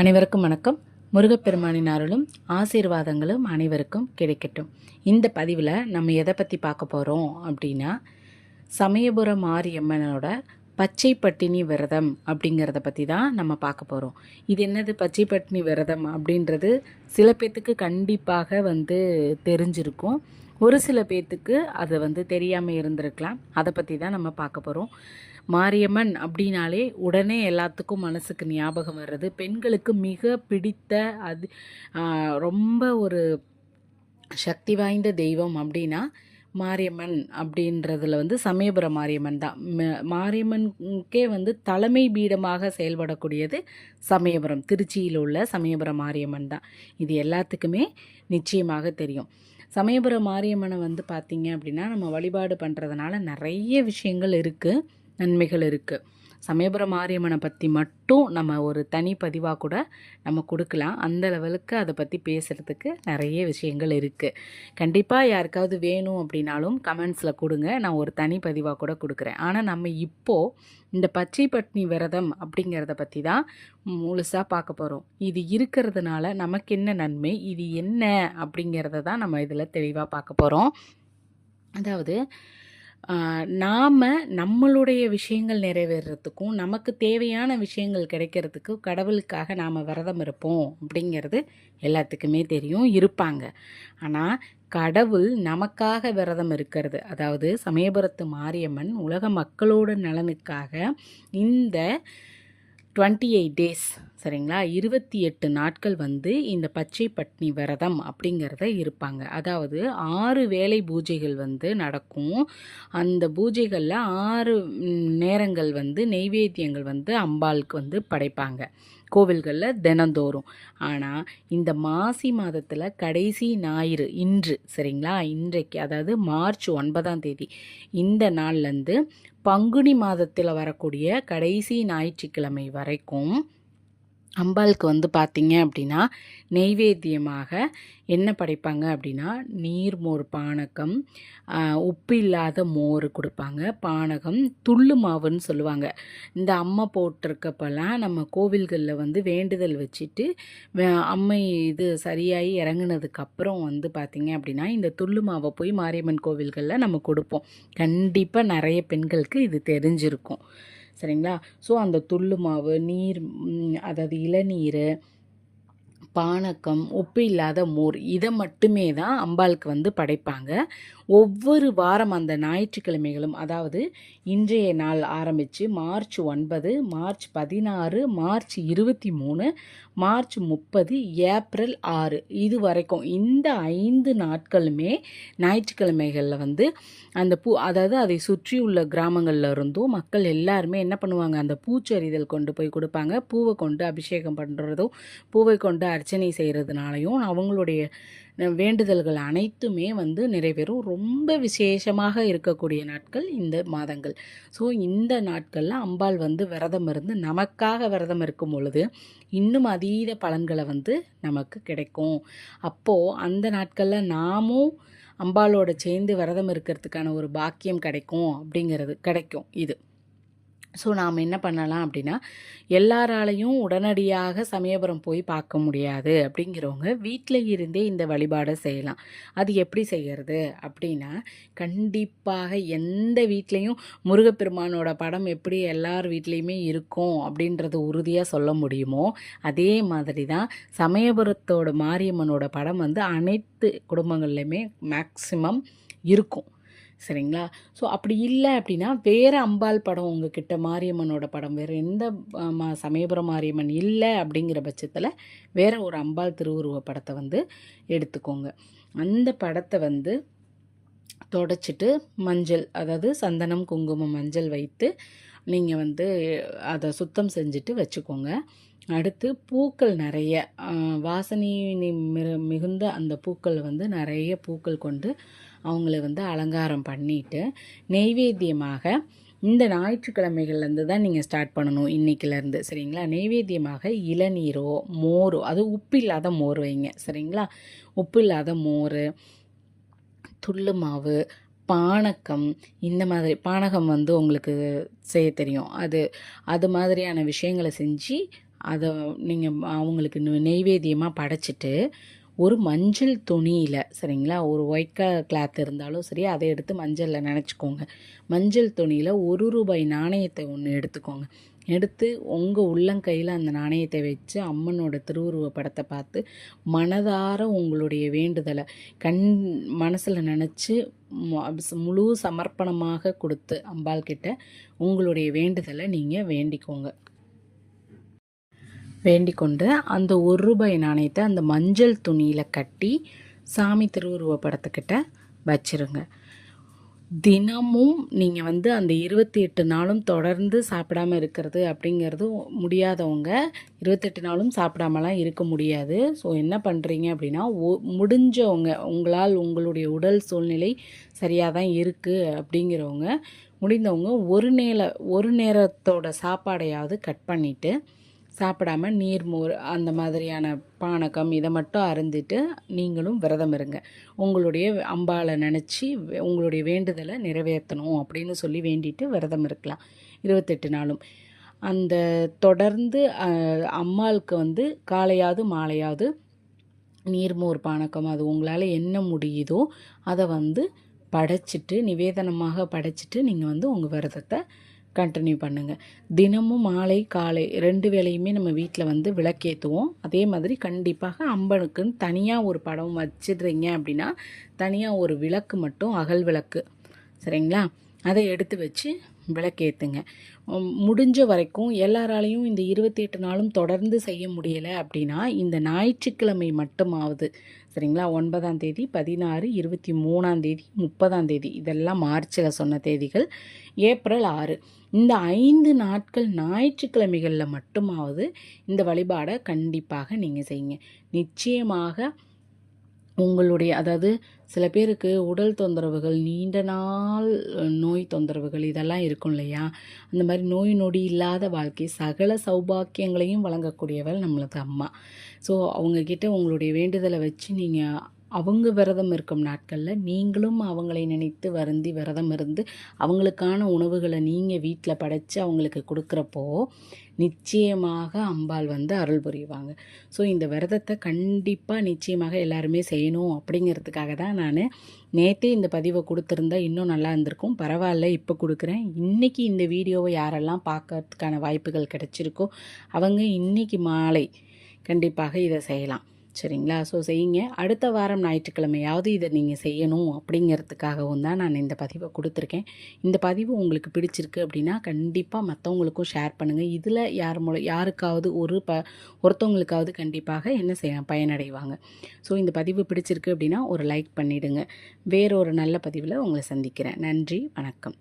அனைவருக்கும் வணக்கம். முருகப்பெருமானின் அருளும் ஆசீர்வாதங்களும் அனைவருக்கும் கிடைக்கட்டும். இந்த பதிவில் நம்ம எதை பற்றி பார்க்க போகிறோம் அப்படின்னா சமயபுரம் மாரியம்மனோட பச்சை பட்டினி விரதம் அப்படிங்கிறத பற்றி தான் நம்ம பார்க்க போகிறோம் இது என்னது பச்சை பட்டினி விரதம் அப்படின்றது சில பேர்த்துக்கு கண்டிப்பாக வந்து தெரிஞ்சிருக்கும். ஒரு சில பேர்த்துக்கு அது வந்து தெரியாமல் இருந்திருக்கலாம். அதை பற்றி தான் நம்ம பார்க்க போகிறோம் மாரியம்மன் அப்படின்னாலே உடனே எல்லாத்துக்கும் மனசுக்கு ஞாபகம் வர்றது. பெண்களுக்கு மிக பிடித்த அது ரொம்ப ஒரு சக்தி வாய்ந்த தெய்வம் அப்படின்னா மாரியம்மன் அப்படின்றதுல வந்து சமயபுரம் மாரியம்மன் தான். மாரியம்மனுக்கே வந்து தலைமை பீடமாக செயல்படக்கூடியது சமயபுரம். திருச்சியில் உள்ள சமயபுரம் மாரியம்மன் தான். இது எல்லாத்துக்குமே நிச்சயமாக தெரியும். சமயபுரம் மாரியம்மனை வந்து பார்த்தீங்க அப்படின்னா நம்ம வழிபாடு பண்ணுறதுனால நிறைய விஷயங்கள் இருக்குது நன்மைகள் இருக்குது சமயபுரம் மாரியம்மனை பற்றி மட்டும் நம்ம ஒரு தனி பதிவாக கூட நம்ம கொடுக்கலாம். அந்த லெவலுக்கு அதை பற்றி பேசுகிறதுக்கு நிறைய விஷயங்கள் இருக்குது கண்டிப்பாக யாருக்காவது வேணும் அப்படின்னாலும் கமெண்ட்ஸில் கொடுங்க. நான் ஒரு தனி பதிவாக கூட கொடுக்குறேன். ஆனால் நம்ம இப்போது இந்த பச்சை பட்னி விரதம் அப்படிங்கிறத பற்றி தான் முழுசாக பார்க்க போகிறோம் இது இருக்கிறதுனால நமக்கு என்ன நன்மை இது என்ன அப்படிங்கிறத தான் நம்ம இதில் தெளிவாக பார்க்க போகிறோம் அதாவது நாம் நம்மளுடைய விஷயங்கள் நிறைவேறத்துக்கும் நமக்கு தேவையான விஷயங்கள் கிடைக்கிறதுக்கு கடவுளுக்காக நாம் விரதம் இருப்போம் அப்படிங்கிறது எல்லாத்துக்குமே தெரியும் இருப்பாங்க. ஆனால் கடவுள் நமக்காக விரதம் இருக்கிறது. அதாவது சமயபுரத்து மாரியம்மன் உலக மக்களோட நலனுக்காக இந்த டுவெண்ட்டி எயிட் டேஸ் சரிங்களா? இருபத்தி எட்டு நாட்கள் வந்து இந்த பச்சை பட்னி விரதம் அப்படிங்கிறத இருப்பாங்க. அதாவது ஆறு வேலை பூஜைகள் வந்து நடக்கும். அந்த பூஜைகளில் ஆறு நேரங்கள் வந்து நெய்வேத்தியங்கள் வந்து அம்பாளுக்கு வந்து படைப்பாங்க. கோவில்களில் தினந்தோறும். ஆனால் இந்த மாசி மாதத்தில் கடைசி ஞாயிறு இன்று சரிங்களா? இன்றைக்கு அதாவது மார்ச் ஒன்பதாம் தேதி இந்த நாள்லேருந்து பங்குனி மாதத்தில் வரக்கூடிய கடைசி ஞாயிற்றுக்கிழமை வரைக்கும் அம்பாளுக்கு வந்து பார்த்தீங்க அப்படின்னா நெய்வேத்தியமாக என்ன படைப்பாங்க அப்படின்னா நீர்மோர் பானகம் உப்பு இல்லாத மோர் கொடுப்பாங்க. பானகம் துள்ளு மாவுன்னு சொல்லுவாங்க. இந்த அம்மை போட்டிருக்கப்பெல்லாம் நம்ம கோவில்களில் வந்து வேண்டுதல் வச்சுட்டு அம்மை இது சரியாகி இறங்கினதுக்கப்புறம் வந்து பார்த்தீங்க அப்படின்னா இந்த துள்ளு மாவை போய் மாரியம்மன் கோவில்களில் நம்ம கொடுப்போம். கண்டிப்பாக நிறைய பெண்களுக்கு இது தெரிஞ்சிருக்கும். சரிங்களா? ஸோ அந்த துள்ளு மாவு நீர் அதாவது இளநீர் பானக்கம் உப்பு இல்லாத மோர் இதை மட்டுமே தான் அம்பாளுக்கு வந்து படைப்பாங்க. ஒவ்வொரு வாரம் அந்த ஞாயிற்றுக்கிழமைகளும் அதாவது இன்றைய நாள் ஆரம்பித்து மார்ச் ஒன்பது மார்ச் பதினாறு மார்ச் இருபத்தி மூணு மார்ச் முப்பது ஏப்ரல் ஆறு இது வரைக்கும் இந்த ஐந்து நாட்களுமே ஞாயிற்றுக்கிழமைகளில் வந்து அந்த பூ அதாவது அதை சுற்றியுள்ள கிராமங்களில் இருந்தும் மக்கள் எல்லாருமே என்ன பண்ணுவாங்க அந்த பூச்செறிதல் கொண்டு போய் கொடுப்பாங்க. பூவை கொண்டு அபிஷேகம் பண்ணுறதும் பூவை கொண்டு அர்ச்சனை செய்கிறதுனாலையும் அவங்களுடைய வேண்டுதல்கள் அனைத்துமே வந்து நிறைவேறும். ரொம்ப விசேஷமாக இருக்கக்கூடிய நாட்கள் இந்த மாதங்கள். ஸோ இந்த நாட்களில் அம்பாள் வந்து விரதம் இருந்து நமக்காக விரதம் இருக்கும் பொழுது இன்னும் அதீத பலன்களை வந்து நமக்கு கிடைக்கும். அப்போது அந்த நாட்களில் நாமும் அம்பாளோட சேர்ந்து விரதம் இருக்கிறதுக்கான ஒரு பாக்கியம் கிடைக்கும் அப்படிங்கிறது கிடைக்கும் இது. ஸோ நாம் என்ன பண்ணலாம் அப்படின்னா எல்லாராலையும் உடனடியாக சமயபுரம் போய் பார்க்க முடியாது அப்படிங்கிறவங்க வீட்டில் இருந்தே இந்த வழிபாடை செய்யலாம். அது எப்படி செய்கிறது அப்படின்னா கண்டிப்பாக எந்த வீட்லேயும் முருகப்பெருமானோட படம் எப்படி எல்லார் வீட்லேயுமே இருக்கும் அப்படின்றது உறுதியாக சொல்ல முடியுமோ அதே மாதிரி தான் சமயபுரத்தோட மாரியம்மனோட படம் வந்து அனைத்து குடும்பங்கள்லையுமே மேக்சிமம் இருக்கும். சரிங்களா? ஸோ அப்படி இல்லை அப்படின்னா வேறு அம்பாள் படம் உங்ககிட்ட மாரியம்மனோட படம் வேறு எந்த மா சமயபுரம் மாரியம்மன் இல்லை அப்படிங்கிற பட்சத்தில் வேறு ஒரு அம்பாள் திருவுருவ படத்தை வந்து எடுத்துக்கோங்க. அந்த படத்தை வந்து தொடச்சிட்டு மஞ்சள் அதாவது சந்தனம் குங்குமம் மஞ்சள் வைத்து நீங்கள் வந்து அதை சுத்தம் செஞ்சுட்டு வச்சுக்கோங்க. அடுத்து பூக்கள் நிறைய. வாசனையினை வாசனை மிகுந்த அந்த பூக்கள் வந்து நிறைய பூக்கள் கொண்டு அவங்கள வந்து அலங்காரம் பண்ணிட்டு நெய்வேத்தியமாக இந்த ஞாயிற்றுக்கிழமைகள்லேருந்து தான் நீங்கள் ஸ்டார்ட் பண்ணணும் இன்றைக்கிலேருந்து சரிங்களா? நெய்வேத்தியமாக இளநீரோ மோரோ அது உப்பு இல்லாத மோர் வைங்க சரிங்களா? உப்பு இல்லாத மோர் துள்ளு மாவு பானகம் இந்த மாதிரி பானகம் வந்து உங்களுக்கு செய்ய தெரியும். அது அது மாதிரியான விஷயங்களை செஞ்சு அதை நீங்கள் அவங்களுக்கு நெ- நெய்வேத்தியமாக படைச்சிட்டு ஒரு மஞ்சள் துணியில் சரிங்களா? ஒரு ஒயிட் கலர் கிளாத் இருந்தாலும் சரி அதை எடுத்து மஞ்சளில் நினச்சிக்கோங்க. மஞ்சள் துணியில் ஒரு ரூபாய் நாணயத்தை ஒன்று எடுத்துக்கோங்க. எடுத்து உங்கள் உள்ளங்கையில் அந்த நாணயத்தை வச்சு அம்மனோட திருவுருவ படத்தை பார்த்து மனதார உங்களுடைய வேண்டுதலை கண் மனசில் நினச்சி முழு சமர்ப்பணமாக கொடுத்து அம்பாள் கிட்ட உங்களுடைய வேண்டுதலை நீங்கள் வேண்டிக்கோங்க. வேண்டிக்கொண்டு அந்த ஒரு ரூபாய் நாணயத்தை அந்த மஞ்சள் துணியில் கட்டி சாமி திருவுருவ படத்துக்கிட்ட வச்சிருங்க. தினமும் நீங்கள் வந்து அந்த இருபத்தி எட்டு நாளும் தொடர்ந்து சாப்பிடாம இருக்கிறது அப்படிங்கிறது முடியாதவங்க இருபத்தெட்டு நாளும் சாப்பிடாமலாம் இருக்க முடியாது. ஸோ என்ன பண்ணுறீங்க அப்படின்னா ஒ- முடிஞ்சவங்க உங்களால் உங்களுடைய உடல் சூழ்நிலை சரியாக தான் இருக்குது அப்படிங்கிறவங்க முடிந்தவங்க ஒரு நேர ஒரு நேரத்தோட சாப்பாடையாவது கட் பண்ணிவிட்டு சாப்பிடாம நீர்மோர் அந்த மாதிரியான பானகம் இதை மட்டும் அருந்திட்டு நீங்களும் விரதம் இருங்க. உங்களுடைய அம்பாளை நினச்சி உங்களுடைய வேண்டுதலை நிறைவேற்றணும் அப்படின்னு சொல்லி வேண்டிட்டு விரதம் இருக்கலாம். இருபத்தெட்டு நாளும். அந்த தொடர்ந்து அம்மாளுக்கு வந்து காலையாவது மாலையாவது நீர்மோர் பானகம் அது உங்களால் என்ன முடியுதோ அதை வந்து படைச்சிட்டு நிவேதனமாக படைச்சிட்டு நீங்கள் வந்து உங்கள் விரதத்தை கண்டினியூ பண்ணுங்கள் தினமும் மாலை காலை ரெண்டு வேளையுமே நம்ம வீட்டில் வந்து விளக்கேற்றுவோம் அதே மாதிரி கண்டிப்பாக அம்பனுக்குன்னு தனியாக ஒரு படம் வச்சிடுறீங்க அப்படின்னா தனியாக ஒரு விளக்கு மட்டும் அகல் விளக்கு. சரிங்களா? அதை எடுத்து வச்சு விளக்கேற்றுங்க முடிஞ்ச வரைக்கும் எல்லாராலையும் இந்த இருபத்தி எட்டு நாளும் தொடர்ந்து செய்ய முடியலை அப்படின்னா இந்த ஞாயிற்றுக்கிழமை மட்டுமாவது சரிங்களா? ஒன்பதாம் தேதி பதினாறு இருபத்தி மூணாம் தேதி முப்பதாம் தேதி இதெல்லாம் மார்ச்சில் சொன்ன தேதிகள் ஏப்ரல் ஆறு. இந்த ஐந்து நாட்கள் ஞாயிற்றுக்கிழமைகளில் மட்டுமாவது இந்த வழிபாடை கண்டிப்பாக நீங்கள் செய்யுங்க. நிச்சயமாக உங்களுடைய அதாவது சில பேருக்கு உடல் தொந்தரவுகள் நீண்ட நாள் நோய் தொந்தரவுகள் இதெல்லாம் இருக்கும் இல்லையா? அந்த மாதிரி நோய் நொடி இல்லாத வாழ்க்கை சகல சௌபாக்கியங்களையும் வழங்கக்கூடியவள் நம்மளுக்கு அம்மா. ஸோ அவங்கக்கிட்ட உங்களுடைய வேண்டுதலை வச்சு நீங்கள் அவங்க விரதம் இருக்கும் நாட்களில் நீங்களும் அவங்களை நினைத்து வருந்தி விரதம் இருந்து அவங்களுக்கான உணவுகளை நீங்கள் வீட்டில் படைத்து அவங்களுக்கு கொடுக்குறப்போ நிச்சயமாக அம்பாள் வந்து அருள் புரிவாங்க. ஸோ இந்த விரதத்தை கண்டிப்பாக நிச்சயமாக எல்லாருமே செய்யணும் அப்படிங்கிறதுக்காக தான் நான் நேற்றே இந்த பதிவை கொடுத்துருந்தா இன்னும் நல்லா இருந்திருக்கும். பரவாயில்ல இப்போ கொடுக்குறேன். இன்றைக்கி இந்த வீடியோவை யாரெல்லாம் பார்க்கறதுக்கான வாய்ப்புகள் கிடச்சிருக்கோ அவங்க இன்னைக்கு மாலை கண்டிப்பாக இதை செய்யலாம். சரிங்களா? ஸோ செய்யுங்க. அடுத்த வாரம் ஞாயிற்றுக்கிழமையாவது இதை நீங்கள் செய்யணும் அப்படிங்கிறதுக்காகவும் தான் நான் இந்த பதிவை கொடுத்துருக்கேன். இந்த பதிவு உங்களுக்கு பிடிச்சிருக்கு அப்படின்னா கண்டிப்பாக மற்றவங்களுக்கும் ஷேர் பண்ணுங்கள் இதில் யார் மூலம் யாருக்காவது ஒரு ப ஒருத்தவங்களுக்காவது கண்டிப்பாக என்ன செய்ய பயனடைவாங்க. ஸோ இந்த பதிவு பிடிச்சிருக்கு அப்படின்னா ஒரு லைக் பண்ணிவிடுங்க வேறொரு நல்ல பதிவில் உங்களை சந்திக்கிறேன். நன்றி. வணக்கம்.